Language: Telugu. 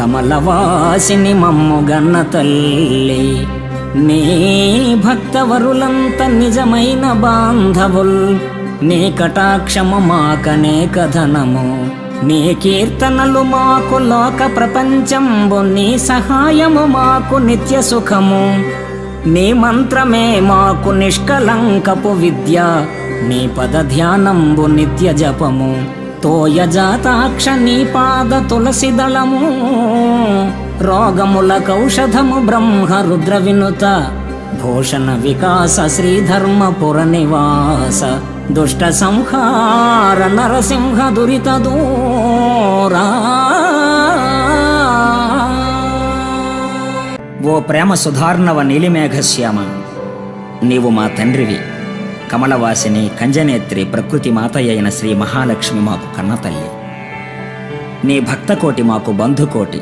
కమలవాసిని మమ్ముగన్న తల్లి. నీ భక్తవరులంత నిజమైన బాంధవుల్. నీ కటాక్షము మాకనే కథనము. నీ కీర్తనలు మాకు లోక ప్రపంచంబు. నీ సహాయము మాకు నిత్య సుఖము. నీ మంత్రమే మాకు నిష్కలంకపు విద్య. నీ పద ధ్యానంబు నిత్య జపము. తోయజాతాక్ష నీ పాద తులసి దళము. రోగముల కౌషధము బ్రహ్మ రుద్ర వినుత భూషణ వికాస శ్రీధర్మపుర నివాస దుష్ట సంహార నరసింహ దురిత దూరా. ఓ ప్రేమ సుధార్ణవ నీలిమేఘశ్యామ నీవు మా తండ్రివి. కమలవాసిని కంజనేత్రి ప్రకృతి మాతయ్య అయిన శ్రీ మహాలక్ష్మి మాకు కన్నతల్లి. నీ భక్తకోటి మాకు బంధుకోటి.